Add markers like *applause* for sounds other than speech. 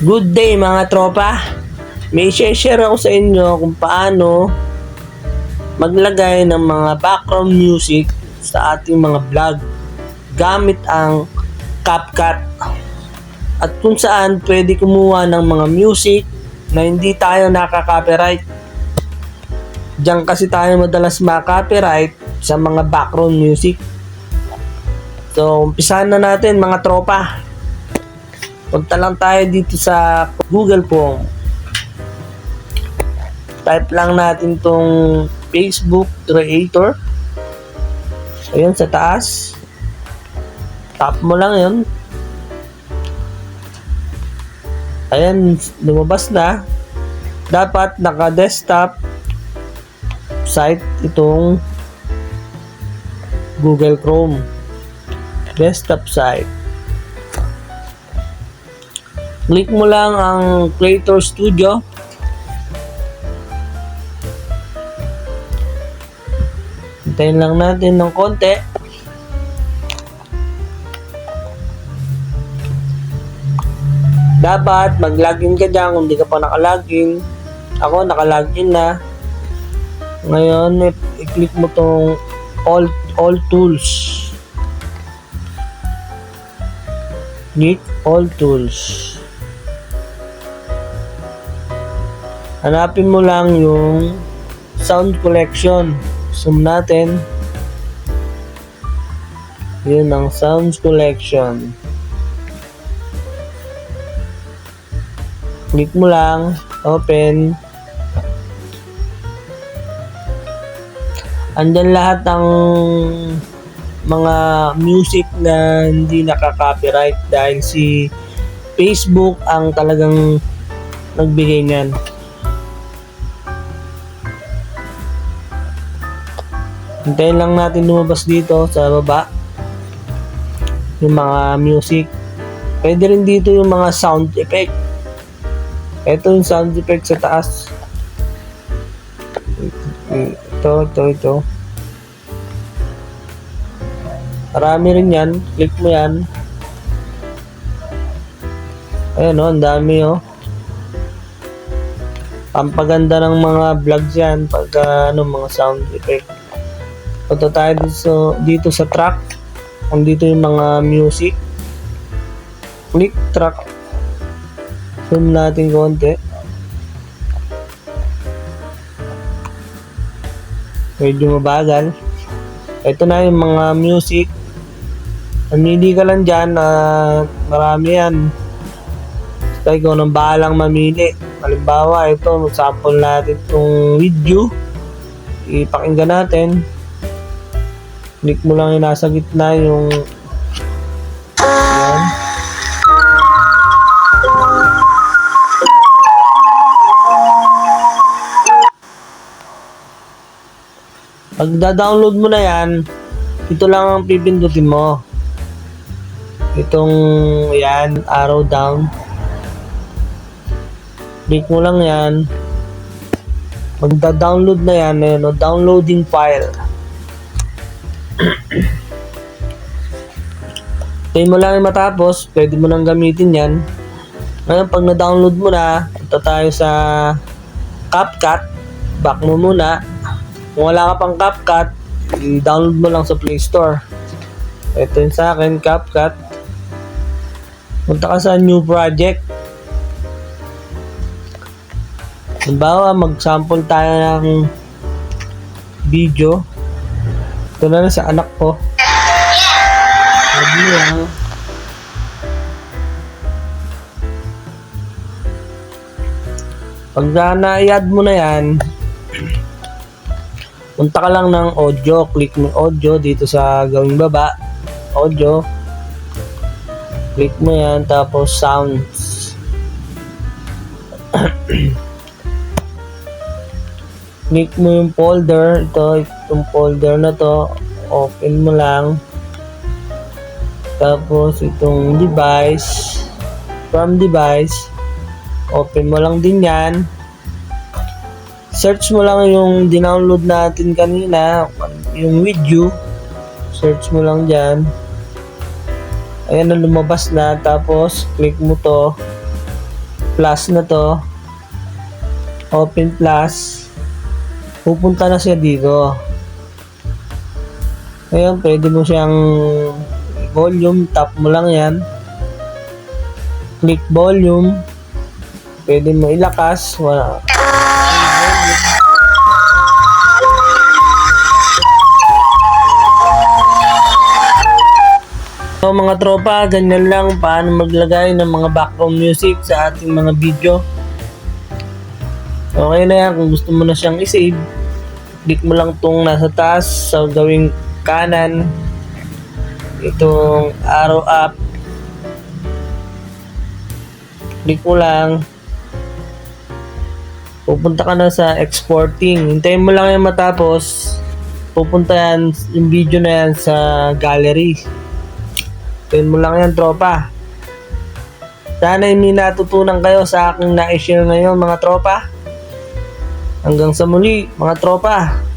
Good day mga tropa. May share ako sa inyo kung paano maglagay ng mga background music sa ating mga vlog gamit ang CapCut. At kung saan pwede kumuha ng mga music na hindi tayo nakaka-copyright. Diyan kasi tayo madalas ma-copyright sa mga background music. So, umpisahan na natin mga tropa. Punta lang tayo dito sa Google Chrome. Type lang natin tong Facebook Creator. Ayan sa taas. Tap mo lang yun. Ayan, lumabas na. Dapat naka-desktop site itong Google Chrome. Desktop site. Click mo lang ang Creator Studio. Hintayin lang natin ng konti. Dapat mag-login ka dyan kung di ka pa nakalogin. Ako nakalogin na. Ngayon, i-click mo tong all, all tools. Click all tools. Hanapin mo lang yung sound collection. Zoom natin. Yun ang sounds collection. Click mo lang, open. Andyan lahat ng mga music na hindi nakaka-copyright dahil si Facebook ang talagang nagbigay niyan. Hintayin lang natin lumabas dito sa baba yung mga music. Pwede rin dito yung mga sound effect. Ito yung sound effect sa taas. Ito, ito, ito. Marami rin yan. Click mo yan. Ayan o, ang dami o. Pampaganda ng mga vlogs yan pagka ano, mga sound effect. Punta tayo dito, sa- dito sa track. Kung dito yung mga music. Click track. Zoom natin konti. Medyo mabagal. Ito na yung mga music. Mamili ka lang dyan na marami yan. Basta ikaw nang bahalang mamili. Halimbawa, ito, sample natin itong video. Ipakinggan natin. Click mo lang yung nasa gitna yung Ayan. Pag da-download mo na yan, ito lang ang pipindutin mo. Itong yan, arrow down. Click mo lang yan. Pag da-download na yan, ayun, o, downloading file. Tayo mo lang matapos, pwede mo nang gamitin yan. Ngayon, pag na-download mo na, ito tayo sa CapCut. Back mo muna. Kung wala ka pang CapCut, i-download mo lang sa Play Store. Ito yung sa akin, CapCut. Punta ka sa new project. Halimbawa, mag-sample tayo ng video. Ito na lang sa anak ko. Sabi niya, Pag na- na-add mo na yan, punta ka lang ng audio, click mo audio dito sa gawing baba, audio, click mo yan, tapos sounds. *clears throat* click mo yung folder, ito, itong folder na to, open mo lang, tapos itong device, from device, open mo lang din yan. Search mo lang yung dinownload natin kanina, yung video. Search mo lang dyan. Ayan na lumabas na. Tapos, click mo to. plus na to. Open plus. Pupunta na siya dito. Ngayon, pwede mo siyang volume, tap mo lang yan. Click volume. Pwede mo ilakas. Wala. So mga tropa, ganyan lang paano maglagay ng mga background music sa ating mga video. Okay na yan, kung gusto mo na siyang isave, click mo lang tong nasa taas sa gawing kanan. Itong arrow up. Click mo lang. Pupunta ka na sa exporting. Hintayin mo lang yan matapos. Pupunta yan, yung video na yan sa gallery. Hintayin mo lang yan, tropa. Sana may natutunan kayo sa aking na-share ngayon, mga tropa. Hanggang sa muli, mga tropa.